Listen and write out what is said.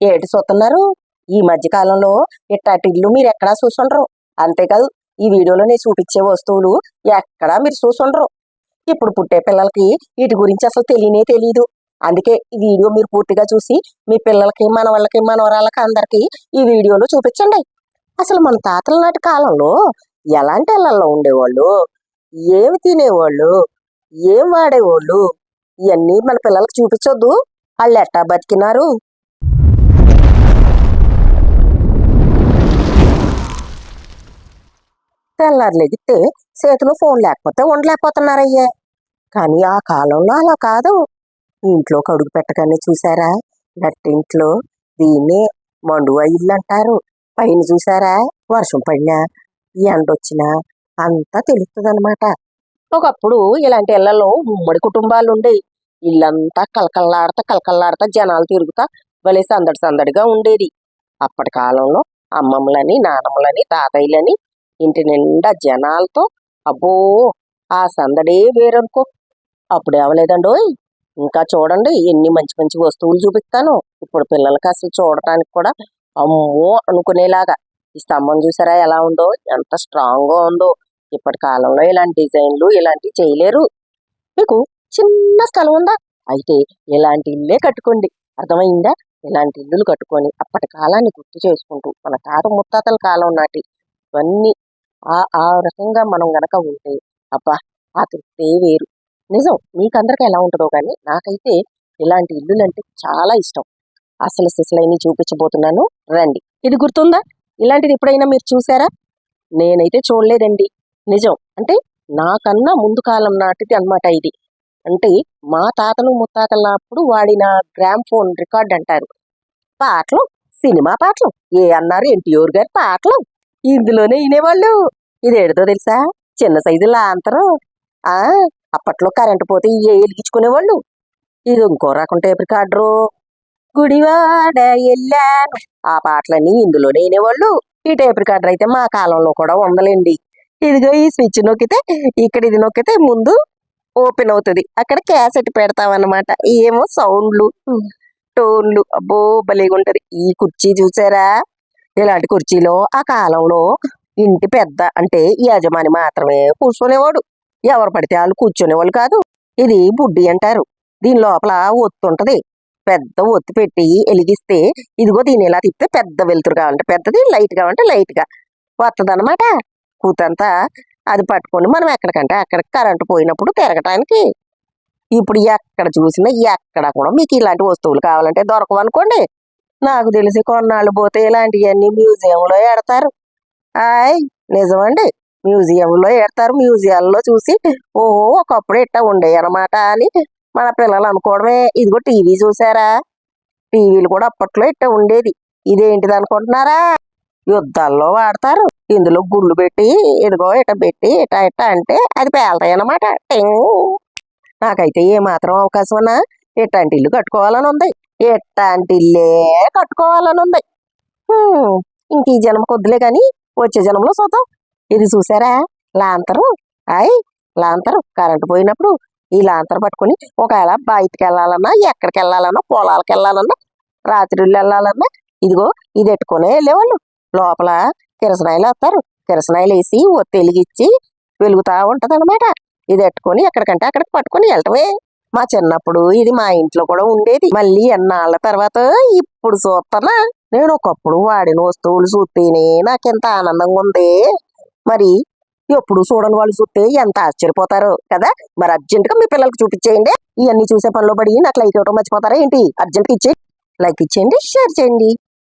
ఏటి చూస్తున్నారు? ఈ మధ్యకాలంలో ఇట్టాటి ఇల్లు మీరు ఎక్కడా చూసుండరు. అంతేకాదు ఈ వీడియోలో నేను చూపించే వస్తువులు ఎక్కడా మీరు చూసుండరు. ఇప్పుడు పుట్టే పిల్లలకి వీటి గురించి అసలు తెలియనే తెలియదు అందుకే ఈ వీడియో మీరు పూర్తిగా చూసి మీ పిల్లలకి మన వాళ్ళకి మనవరాళ్ళకి అందరికి ఈ వీడియోలో చూపించండి. అసలు మన తాతల నాటి కాలంలో ఎలాంటి ఇళ్ళలో ఉండేవాళ్ళు? ఏమి తినేవాళ్ళు? ఏం వాడేవాళ్ళు? ఇవన్నీ మన పిల్లలకు చూపించొద్దు. వాళ్ళు ఎట్టా బతికినారు? తెల్లారు లెగితే చేతిలో ఫోన్ లేకపోతే ఉండలేకపోతున్నారయ్యే. కానీ ఆ కాలంలో అలా కాదు. ఇంట్లో కడుగు పెట్టగానే చూసారా? నట్టింట్లో దీన్నే మండువ ఇల్లు అంటారు. పైన చూసారా? వర్షం పడినా ఎండ వచ్చినా అంతా తెలుస్తుందన్నమాట ఒకప్పుడు ఇలాంటి ఇళ్ళలో ఉమ్మడి కుటుంబాలు ఉండేవి ఇల్లంతా కలకల్లాడతా కలకల్లాడతా జనాలు తిరుగుతా భలే సందడి సందడిగా ఉండేది. అప్పటి కాలంలో అమ్మమ్మలని నానమ్మలని తాతయ్యలని ఇంటి నిండా జనాలతో అబ్బో ఆ సందడే వేరనుకో. అప్పుడు ఏమలేదండోయ్? ఇంకా చూడండి ఎన్ని మంచి మంచి వస్తువులు చూపిస్తాను. ఇప్పుడు పిల్లలకి అసలు చూడటానికి కూడా అమ్మో అనుకునేలాగా. ఈ స్తంభం చూసారా ఎలా ఉందో? ఎంత స్ట్రాంగ్గా ఉందో. ఇప్పటి కాలంలో ఇలాంటి డిజైన్లు ఇలాంటివి చేయలేరు. మీకు చిన్న స్థలం ఉందా? అయితే ఇలాంటి ఇల్లే కట్టుకోండి. అర్థమైందా? ఇలాంటి ఇల్లులు కట్టుకొని అప్పటి కాలాన్ని గుర్తు చేసుకుంటూ మన తాత ముత్తాతల కాలం నాటి ఇవన్నీ ఆ ఆ రకంగా మనం గనక ఉంటే అబ్బా ఆ తృప్తే వేరు. నిజం మీకందరికి ఎలా ఉంటుందో కానీ నాకైతే ఇలాంటి ఇల్లులు అంటే చాలా ఇష్టం. అసలు సిసలైని చూపించబోతున్నాను. రండి. ఇది గుర్తుందా? ఇలాంటిది ఎప్పుడైనా మీరు చూసారా? నేనైతే చూడలేదండి. నిజం అంటే నాకన్నా ముందు కాలం నాటిది అన్నమాట ఇది. అంటే మా తాతలు ముత్తాతలప్పుడు వాడిన గ్రామ్ ఫోన్ రికార్డ్ అంటారు. పాటలు సినిమా పాటలు ఏ అన్నారు ఎన్టీఆర్ గారి పాటలు. ఇందులోనే వినేవాళ్ళు. ఇది తెలుసా? చిన్న సైజు లాంతరు ఆ అప్పట్లో కరెంటు పోతే ఏ వెలిగించుకునేవాళ్ళు. ఇది ఇంకో రకం టేప్ రికార్డరు. గుడివాడ వెళ్ళాను. ఆ పాటలన్నీ ఇందులోనే వినేవాళ్ళు. ఈ టేప్ రికార్డర్ అయితే మా కాలంలో కూడా ఉందలేండి. ఇదిగో ఈ స్విచ్ నొక్కితే ఇక్కడ ఇది నొక్కితే ముందు ఓపెన్ అవుతుంది. అక్కడ క్యాసెట్ పెడతామన్నమాట. ఏమో సౌండ్లు టోన్లు. అబ్బో భలేగా ఉంటది ఈ కుర్చీ చూసారా? ఇలాంటి కుర్చీలో ఆ కాలంలో ఇంటి పెద్ద అంటే యజమాని మాత్రమే కూర్చునేవాడు. ఎవరు పడితే వాళ్ళు కూర్చునేవాళ్ళు కాదు. ఇది బుడ్డి అంటారు. దీని లోపల ఒత్తుంటది పెద్ద ఒత్తి పెట్టి వెలిగిస్తే ఇదిగో దీన్ని ఇలా తిప్పితే పెద్ద వెలుతురు కావాలంటే పెద్దది లైట్ కావాలంటే లైట్గా వస్తుంది అనమాట కూతంతా అది పట్టుకొని మనం ఎక్కడికంటే అక్కడ కరెంటు పోయినప్పుడు తిరగటానికి. ఇప్పుడు ఎక్కడ చూసినా ఎక్కడ కూడా మీకు ఇలాంటి వస్తువులు కావాలంటే దొరకవనుకోండి నాకు తెలిసి కొన్నాళ్ళు పోతే ఇలాంటివన్నీ మ్యూజియంలో ఎడతారు ఆయ్ నిజమండి. మ్యూజియంలో ఎడతారు మ్యూజియాల్లో చూసి ఓహో ఒకప్పుడు ఇట్ట ఉండే అనమాట అని మన పిల్లలు అనుకోవడమే. ఇదిగో టీవీ చూసారా? టీవీలు కూడా అప్పట్లో ఇట్ట ఉండేది. ఇదేంటిది అనుకుంటున్నారా? యుద్ధాల్లో వాడతారు. ఇందులో గుళ్ళు పెట్టి ఇదిగో ఇట పెట్టి ఇట ఇట అంటే అది పేలతాయి అనమాట నాకైతే ఏ మాత్రం అవకాశం ఉన్నా ఇట్లాంటి ఇల్లు కట్టుకోవాలని ఉంది. ఎట్లాంటి ఇల్లే కట్టుకోవాలని ఉంది. ఇంక ఈ జన్మ కొద్దులే గాని వచ్చే జన్మలో చూద్దాం. ఇది చూసారా? లాంతరు. అయ్ లాంతరు. కరెంటు పోయినప్పుడు ఈ లాంతరు పట్టుకొని ఒకవేళ బయటికి వెళ్ళాలన్నా ఎక్కడికి వెళ్ళాలన్నా పొలాలకు వెళ్ళాలన్నా రాత్రిళ్ళు వెళ్ళాలన్నా ఇదిగో ఇది ఎట్టుకునే వెళ్ళేవాళ్ళు. లోపల కిరసనాయిలు వస్తారు. కిరసనాయిలు వేసి ఒత్తిలిగిచ్చి వెలుగుతూ వెలుగుతా ఉంటది అనమాట ఇది ఎట్టుకొని ఎక్కడికంటే అక్కడికి పట్టుకొని వెళ్ళటమే. మా చిన్నప్పుడు ఇది మా ఇంట్లో కూడా ఉండేది. మళ్ళీ ఎన్నాళ్ళ తర్వాత ఇప్పుడు చూస్తానా నేను ఒకప్పుడు వాడిన వస్తువులు చూస్తేనే నాకెంత ఆనందంగా ఉంది. మరి ఎప్పుడు చూడని వాళ్ళు చూస్తే ఎంత ఆశ్చర్యపోతారు కదా. మరి అర్జెంట్గా మీ పిల్లలకు చూపించేయండి. ఇవన్నీ చూసే పనిలో పడి నాకు లైక్ ఇవ్వడం మర్చిపోతారా ఏంటి? అర్జెంట్గా ఇచ్చేయండి. ఇచ్చే లైక్ ఇచ్చేయండి. షేర్ చేయండి.